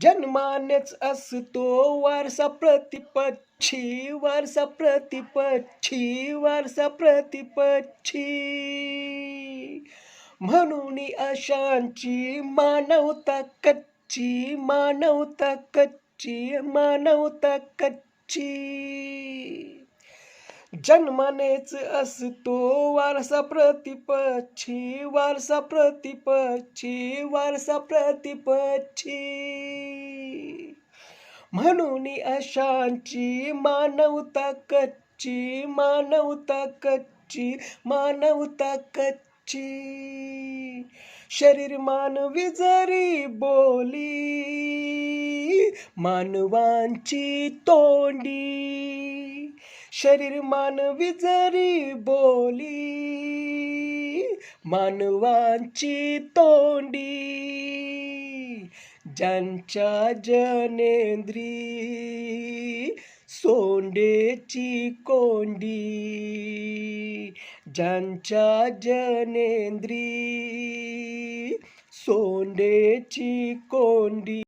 जन्मानेच असतो वारसा प्रतिपक्षी वारसा प्रतिपक्षी वारसा प्रतिपक्षी म्हणून अशांची मानवता कच्ची मानवता कच्ची मानवता कच्ची. जन्मानेच असतो वारसा प्रतिपक्षी वारसा प्रतिपक्षी वारसा प्रतिपक्षी म्हणून अशांची मानवता कच्ची मानवता कच्ची मानवता कच्ची. शरीर मानवी जरी बोली मानवांची तोंडी. शरीर मानवी जरी बोली मानवांची तोंडी ज्यांच्या जनेंद्री सोंडेची कोंडी ज्यांच्या जनेंद्री सोंडेची कोंडी.